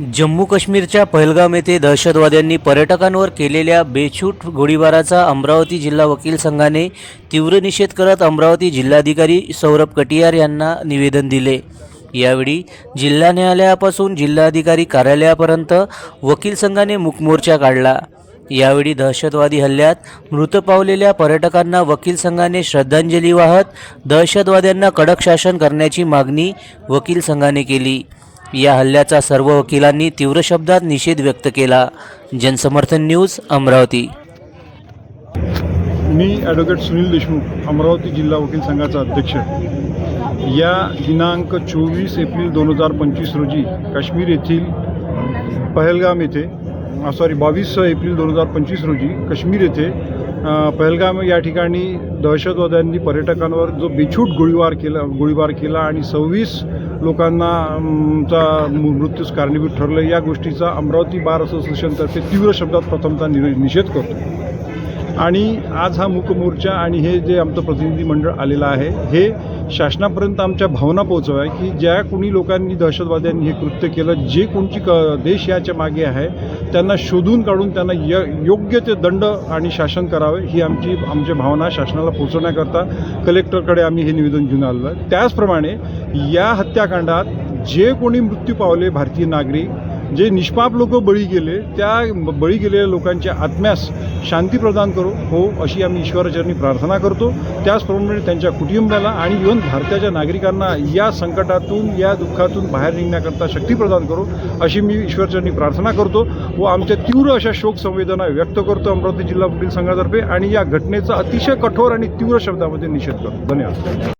जम्मू काश्मीरच्या पहलगाम येथे दहशतवाद्यांनी पर्यटकांवर केलेल्या बेछूट गोळीबाराचा अमरावती जिल्हा वकील संघाने तीव्र निषेध करत अमरावती जिल्हाधिकारी सौरभ कटियार यांना निवेदन दिले. यावेळी जिल्हा न्यायालयापासून जिल्हाधिकारी कार्यालयापर्यंत वकील संघाने मुकमोर्चा काढला. यावेळी दहशतवादी हल्ल्यात मृत पावलेल्या पर्यटकांना वकील संघाने श्रद्धांजली वाहत दहशतवाद्यांना कडक शासन करण्याची मागणी वकील संघाने केली. या हल्ल्याचा सर्व वकिलांनी तीव्र शब्दात निषेध व्यक्त केला. जनसमर्थन न्यूज अमरावती. मी ॲडव्होकेट सुनील देशमुख अमरावती जिल्हा वकील संघाचा अध्यक्ष. या दिनांक चोवीस एप्रिल दोन हजार पंचवीस रोजी काश्मीर येथील पहलगाम येथे सॉरी बावीस एप्रिल दोन हजार पंचवीस रोजी काश्मीर येथे पहलगाम या ठिकाणी दहशतवाद्यांनी पर्यटकांवर जो बेछूट गोळीबार केला गोळीबार केला आणि सव्वीस लोकांना चा मृत्यूस कारणीभूत ठरलं या गोष्टीचा अमरावती बार असोसिएशनतर्फे तीव्र शब्दात प्रथमतः नि निषेध करतो. आणि आज हा मूकमोर्चा आणि हे जे आमचं प्रतिनिधी मंडळ आलेलं आहे हे शासनापर्यंत आमच्या भावना पोहोचव की ज्या कोणी लोकांनी दहशतवाद्यांनी हे कृत्य केलं जे कोणची क देश याच्या मागे आहे त्यांना शोधून काढून त्यांना य योग्य ते दंड आणि शासन करावे ही आमची आमची भावना शासनाला पोहोचवण्याकरता कलेक्टरकडे आम्ही हे निवेदन घेऊन आलेलं आहे. त्याचप्रमाणे या हत्याकांडात जे कोणी मृत्यू पावले भारतीय नागरिक जे निष्पाप लोक बळी गेले त्या बळी गेलेल्या लोकांच्या आत्म्यास शांती प्रदान करो हो अशी आम्ही ईश्वराचरणी प्रार्थना करतो. त्याचप्रमाणे त्यांच्या कुटुंबाला आणि इव्हन भारताच्या नागरिकांना या संकटातून या दुःखातून बाहेर निघण्याकरता शक्ती प्रदान करो अशी मी ईश्वरचरणी प्रार्थना करतो व आमच्या तीव्र अशा शोक संवेदना व्यक्त करतो अमरावती जिल्हा वकील संघातर्फे आणि या घटनेचा अतिशय कठोर आणि तीव्र शब्दामध्ये निषेध करतो. धन्यवाद.